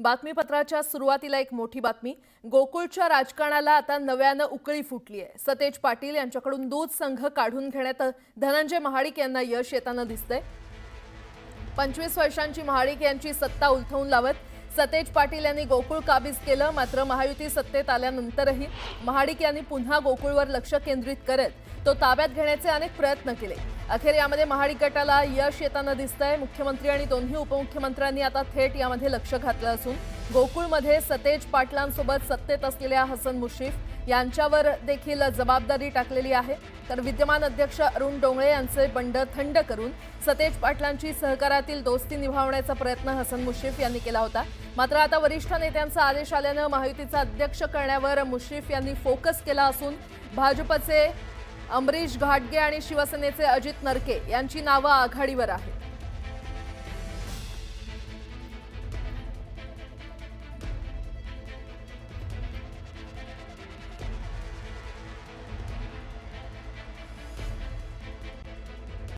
बातमीपत्राच्या सुरुवातीला एक मोठी बातमी. गोकुळच्या राजकारणाला आता नव्यानं उकळी फुटली आहे सतेज पाटील यांच्याकडून दूध संघ काढून घेण्यात धनंजय महाडिक यांना यश येताना दिसतंय. पंचवीस वर्षांची महाडिक यांची सत्ता उलथवून लावत सतेज पाटील यांनी गोकुळ काबीज केलं मात्र महायुती सत्तेत आल्यानंतरही महाडिक यांनी पुन्हा गोकुळवर लक्ष केंद्रित करत तो ताब्यात घेण्याचे अनेक प्रयत्न केले. अखेर यामध्ये महाडिक गटाला यश येताना दिसतंय. मुख्यमंत्री आणि दोन्ही उपमुख्यमंत्र्यांनी आता थेट यामध्ये लक्ष घातलं असून गोकुळमध्ये सतेज पाटलांसोबत सत्तेत असलेल्या हसन मुश्रीफ यांच्यावर देखील जबाबदारी टाकलेली आहे. तर विद्यमान अध्यक्ष अरुण डोंगळे यांचे बंड थंड करून सतेज पाटलांची सहकारातील दोस्ती निभावण्याचा प्रयत्न हसन मुश्रीफ यांनी केला होता. मात्र आता वरिष्ठ नेत्यांचा आदेश आल्यानं महायुतीचा अध्यक्ष करण्यावर मुश्रीफ यांनी फोकस केला असून भाजपचे अमरीश घाटगे आणि शिवसेनेचे अजित नरके यांची नावं आघाडीवर आहेत.